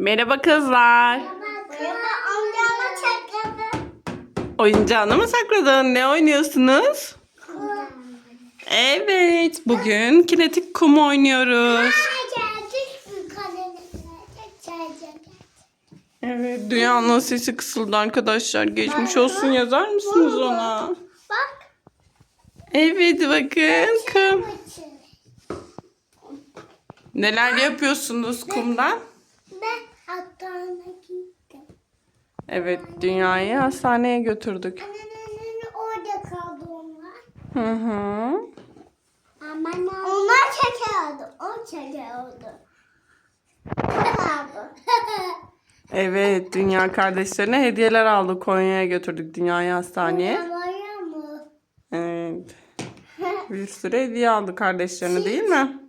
Merhaba kızlar. Merhaba amcama çakladı. Oyuncağını mı sakladın? Ne oynuyorsunuz? Evet, bugün kinetik kum oynuyoruz. Evet, dünyanın sesi kısıldı arkadaşlar. Geçmiş olsun yazar mısınız ona? Bak. Evet, bakın kum. Neler yapıyorsunuz kumdan? Ben hastaneye gittim. Evet, dünyayı hastaneye götürdük. Anneannemin orada kaldı onlar. Hı hı. Ama onlar şeker oldu. O şeker oldu. Kaldı. Evet, dünya kardeşlerine hediyeler aldı. Konya'ya götürdük dünyayı hastaneye. Var mı? Evet. Bir sürü hediye aldı kardeşlerine değil mi?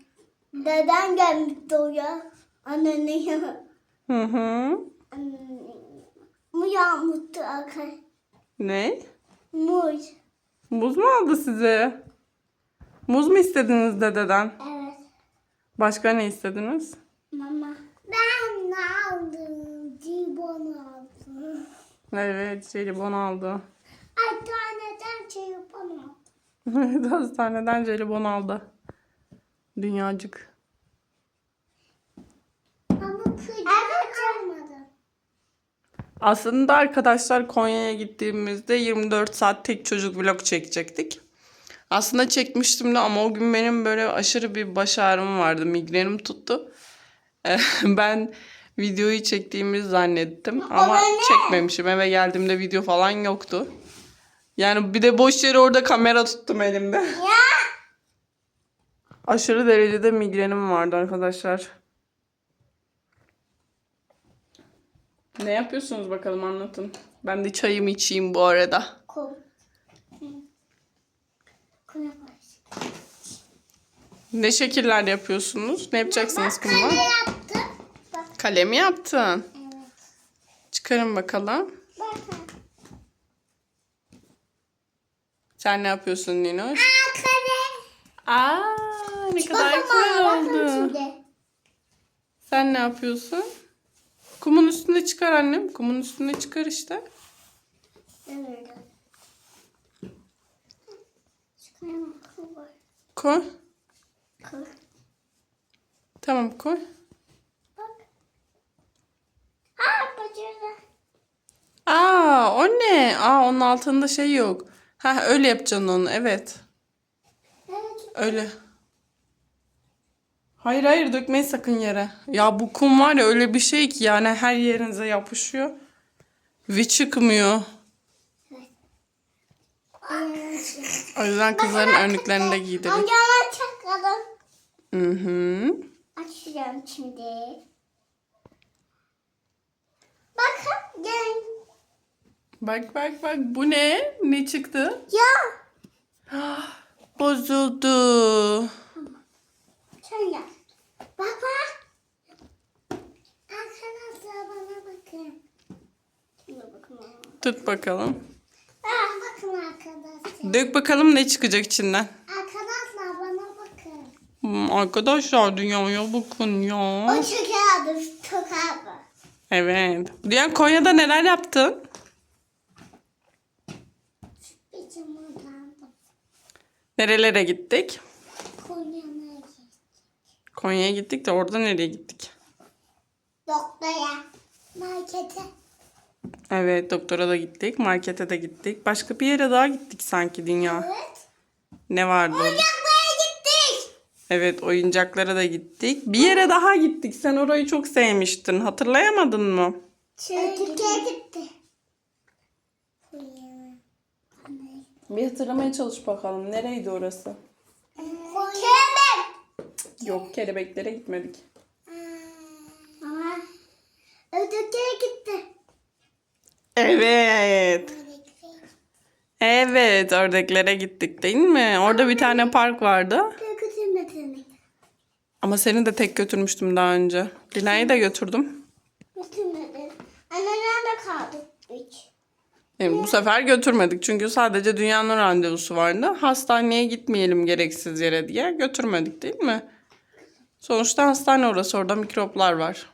Deden gelmişti oraya. Anneanne. Hı hı. Mu yağmurdu arkadaşlar. Ne? Muz. Muz mu aldı size? Muz mu istediniz dededen? Evet. Başka ne istediniz? Mama. Ben ne aldım? Cibon aldım. Evet, jelibon aldı. Ay taneden cibon aldım. Evet, hastaneden jelibon aldı. Dünyacık. Ama kırdı. Evet almadım. Aslında arkadaşlar Konya'ya gittiğimizde 24 saat tek çocuk vlog çekecektik. Aslında çekmiştim de ama o gün benim böyle aşırı bir baş ağrım vardı. Migrenim tuttu. Ben videoyu çektiğimizi zannettim ama çekmemişim. Eve geldiğimde video falan yoktu. Yani bir de boş yere orada kamera tuttum elimde. Ya. Aşırı derecede migrenim vardı arkadaşlar. Ne yapıyorsunuz bakalım anlatın. Ben de çayımı içeyim bu arada. Ne şekiller yapıyorsunuz? Ne yapacaksınız Bak kumla? kale yaptım. Bak. Kalemi yaptın. Evet. Çıkarın bakalım. Bakın. Sen ne yapıyorsun Ninoş? Aa kale. Aa ne kadar güzel oldu. şimdi. Sen ne yapıyorsun? Kumun üstünde çıkar annem. Kumun üstünde çıkar işte. Evet. Koy. Kum. Tamam koy. Bak. Aa bacırdı. Aa o ne? Aa onun altında şey yok. Ha öyle yapacaksın onu evet. Evet. Öyle. Hayır hayır dökmeyin sakın yere. Ya bu kum var ya öyle bir şey ki yani her yerinize yapışıyor. Ve çıkmıyor. O yüzden kızların önlüklerini de giydirdik. Amcama çakalım. Hı hı. Açacağım şimdi. Bakın gel. Bak bak bak bu ne? Ne çıktı? Ya. Bozuldu. Şöyle. Bak bak. Arkadaşlar bana bakın. Şuna bakın. Tut bakalım. Bakın arkadaşlar. Dök bakalım ne çıkacak içinden. Arkadaşlar bana bakın. Hmm, arkadaşlar dünyaya bakın ya. O çökerdi. Çökerdi. Evet. Diğer Konya'da neler yaptın? Da Nerelere gittik? Konya'ya gittik. Konya'ya gittik de orada nereye gittik? Doktora. Markete. Evet doktora da gittik. Markete de gittik. Başka bir yere daha gittik sanki dünya. Evet. Ne vardı? Oyuncaklara gittik. Evet oyuncaklara da gittik. Bir yere daha gittik. Sen orayı çok sevmiştin. Hatırlayamadın mı? Türkiye gitti. Bir hatırlamaya çalış bakalım. Nereydi orası? Kelebek. Yok kelebeklere gitmedik. Ama ötekiye gitti. Evet. Evet oradakilere gittik değil mi? Orada bir tane park vardı. Ama seni de tek götürmüştüm daha önce. Lina'yı da götürdüm. Götürmedin. Anne nerede kaldık hiç? Yani bu sefer götürmedik çünkü sadece dünyanın randevusu vardı. Hastaneye gitmeyelim gereksiz yere diye götürmedik değil mi? Sonuçta hastane orası orada mikroplar var.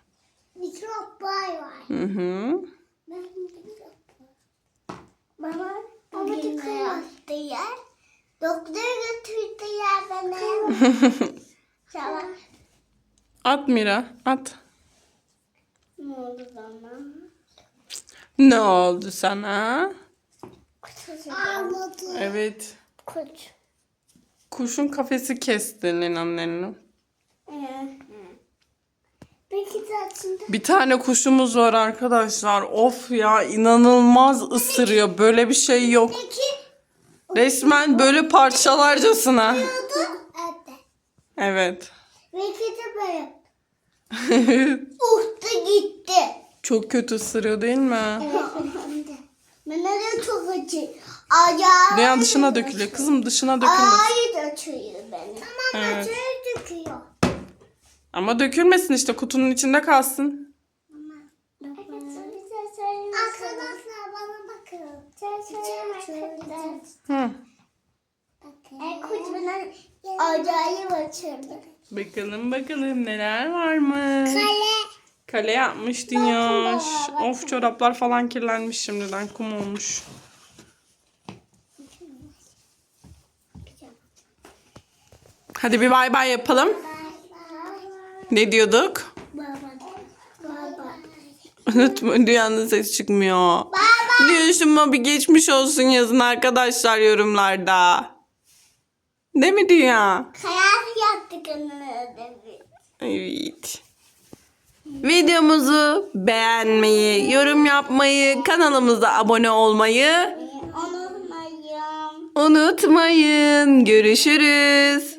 Mikroplar var. Hı hı. Baba bugün ne yaptılar? Doktora götürdüler beni. Tamam. At Mira at. Ne oldu bana? Ne oldu sana? Anladım. Evet. Kuş. Kuşun kafesi kesti Lina'nın elini. Peki tatlında Bir tane kuşumuz var arkadaşlar. Of ya inanılmaz ısırıyor. Böyle bir şey yok. Resmen böyle parçalarcasına. Evet. Evet. De. Uçtu gitti. Çok kötü ısırıyor değil mi? Bana da çok acı. Ayağı. Dünya dışına dökülüyor. Kızım dışına dökülmesin. Ayağı döküyor beni. Tamam Evet. evet. Ama dökülmesin işte kutunun içinde kalsın. Arkadaşlar bana bakın. Bakın. Hı. E, acayip açıldı. Bakalım bakalım neler varmış. Kale. Kale yapmış Dünya. Of çoraplar falan kirlenmiş şimdiden kum olmuş. Hadi bir bay bay yapalım. Ne diyorduk? Unutma Dünya'nın sesi çıkmıyor. Şuma bir geçmiş olsun yazın arkadaşlar yorumlarda. Değil mi Dünya? Kayak yaptık. Evet. Videomuzu beğenmeyi, yorum yapmayı, kanalımıza abone olmayı Unutmayın. unutmayın. Görüşürüz.